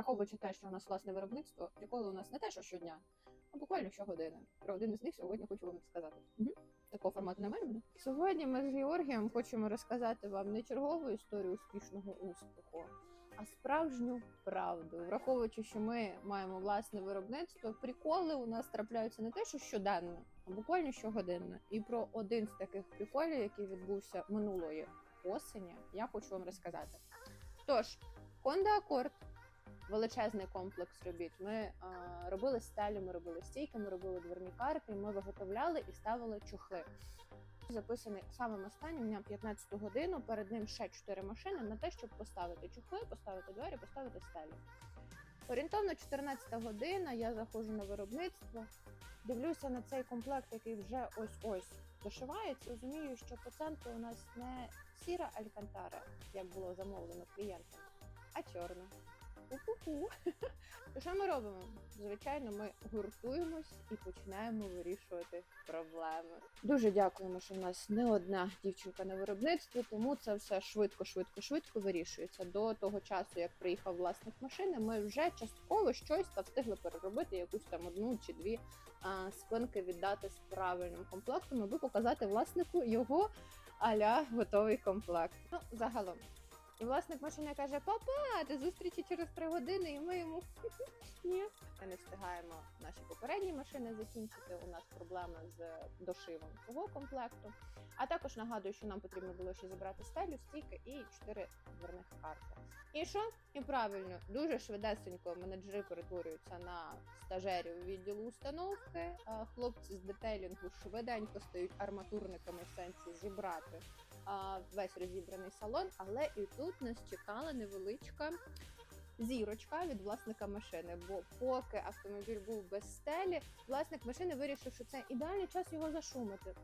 Враховуючи те, що у нас власне виробництво, приколи у нас не те, що щодня, а буквально щогодини. Про один із них сьогодні хочу вам сказати. Угу. Такого формату немає. Сьогодні ми з Георгієм хочемо розказати вам не чергову історію успішного успіху, а справжню правду. Враховуючи, що ми маємо власне виробництво, приколи у нас трапляються не те, що щоденно, а буквально щогодинно. І про один з таких приколів, який відбувся минулої осені, я хочу вам розказати. Тож, Honda Accord величезний комплекс робіт. Ми а, робили стелі, ми робили стійки, ми робили дверні карти, ми виготовляли і ставили чохли. Записаний самим останнім на 15 годину. Перед ним ще 4 машини на те, щоб поставити чохли, поставити двері, поставити стелі. Орієнтовно 14 година. Я заходжу на виробництво, дивлюся на цей комплект, який вже ось ось дошивається. Розумію, що по центру у нас не сіра алькантара, як було замовлено клієнтам, а чорна. У-ху-ху. Що ми робимо? Звичайно, ми гуртуємось і починаємо вирішувати проблеми. Дуже дякуємо, що в нас не одна дівчинка на виробництві, тому це все швидко, швидко, швидко вирішується. До того часу, як приїхав власник машини, ми вже частково щось та встигли переробити якусь там одну чи дві а, спинки віддати з правильним комплектом, аби показати власнику його аля готовий комплект. Ну, загалом. І власник машини каже: Папа, ти зустрічі через три години, і ми йому ні. Ми не встигаємо наші попередні машини закінчити. У нас проблеми з дошивом цього комплекту. А також нагадую, що нам потрібно було ще зібрати стелю, стійки і чотири дверних карти. І що? І правильно, дуже швидесенько менеджери перетворюються на стажерів відділу установки. Хлопці з детейлінгу швиденько стають арматурниками в сенсі зібрати весь розібраний салон, але і тут нас чекала невеличка зірочка від власника машини. Бо поки автомобіль був без стелі, власник машини вирішив, що це ідеальний час його зашумити.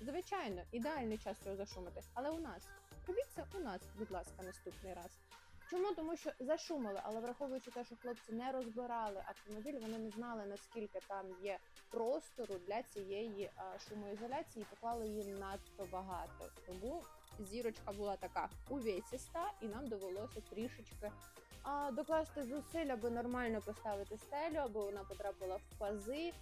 Звичайно, ідеальний час його зашумити. Але у нас робіть це у нас, будь ласка, наступний раз. Чому? Тому що зашумили, але враховуючи те, що хлопці не розбирали автомобіль, вони не знали наскільки там є простору для цієї а, шумоізоляції, і поклали її надто багато. Тому зірочка була така увесіста, і нам довелося трішечки а, докласти зусиль, аби нормально поставити стелю, аби вона потрапила в пази.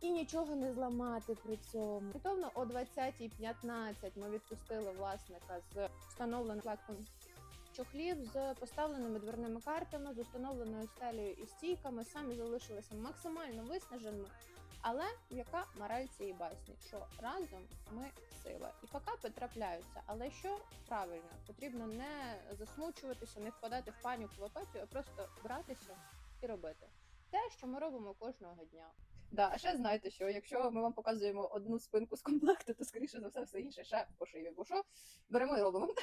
І нічого не зламати при цьому. Орієнтовно о 20.15 ми відпустили власника з встановленим комплектом чохлів з поставленими дверними картами, з установленою стелею і стійками. Самі залишилися максимально виснаженими. Але яка мораль цієї басні? Що разом ми сила, і факапи трапляються. Але що правильно, потрібно не засмучуватися, не впадати в паніку в апатію, а просто братися і робити те, що ми робимо кожного дня. Да, а ще знаєте, що якщо ми вам показуємо одну спинку з комплекту, то скоріше за все все інше ще пошиє. Бо що беремо і робимо.